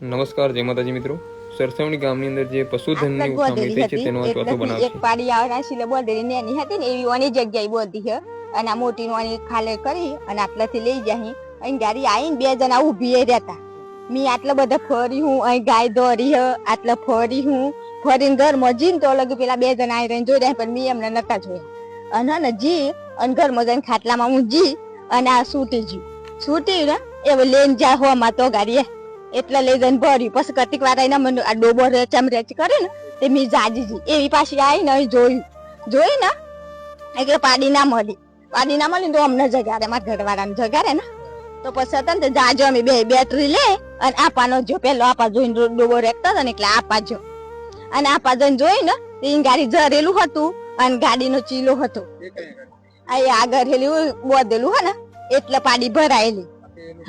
નમસ્કાર જય માતાજી મિત્રો. સરસવણી ગામની અંદર જે પશુધનની ઉઠામણી થઈ છે તેનો આ ચોથો બનાવ એક પાડી આવના શીલે બોલદેરી નેની હતી ને એવી ઓની જગ્યાએ બોધી છે અને આ મોટી ઓની ખાલે કરી અને આટલાથી લઈ જાય અહીં ગાડી આવીને બે જણા ઊભી રહેતા. મી આટલા બધા ફરી હું અહીં ગાય દોરી હ. આટલા ફરી હું. ફરીને ઘર મજીન તો લગી પેલા બે જણા આવી રહીને જોઈ રહ્યા પણ મી એમને નતા જોયા. અને ને જી અને ઘરમાં મજાને ખાટલામાં હું જી અને આ સૂટી જી સૂટી ને એ લઈને જાય હોમાં તો ગાડીએ એટલે લઈ જઈને ભર્યું. પછી કતિક વાર આવીને મને આ ડોબો રેચમ રેચ કરે ને તે મી જાજીજી એવી પાછી આવીને અહીં જોયું. જોઈ ને એટલે પાડી ના મળી. પાડી ના મળી તો અમને જગાડે મારા ઘરવાળાને જગાડે ને. તો પછી હતા ને જાજો અમે બે બેટરી લે અને આપાનો જો. પેલો આપા જોઈને ડોબો રેખતા હતા ને એટલે આપા જો. અને આપા જોઈને જોઈ ને તો ગાડી જરેલું હતું અને ગાડીનો ચીલો હતો. આ એ આગળ હેલું બોધેલું હે ને એટલે પાડી ભરાયેલી.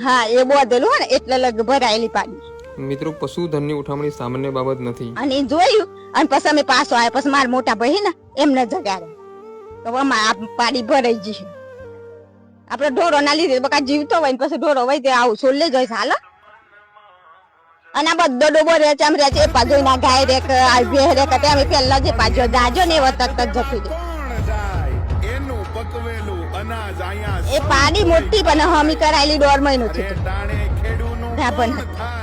હા એ બોધેલું હોય ને એટલે લગ ભરાયેલી પાડી. મિત્રો પશુધનની ઉઠામણી સામાન્ય બાબત નથી. અને જોયું અને પછી અમે પાછો આવ્યા પછી મારા મોટા ભાઈ ને એમને જગાડે તો અમાર આ પાડી ભરાઈ ગઈ છે આપડે ઢોરો ના લીધે બકા જીવતો હોય ને પછી ઢોરો હોય તે આવું છોડ લેજો હાલો. અને આ બધો ડોબો રે છે આમ રે છે એ પાછો ના ગાય રે કે આ ભે રે કે અમે પેલા જે પાછો દાજો ને એવો તક જતી દે જાય? એનું પકવેલું. એ પાડી મોટી પણ હમી કરાયેલી દોઢ મહિનો અરે થયો.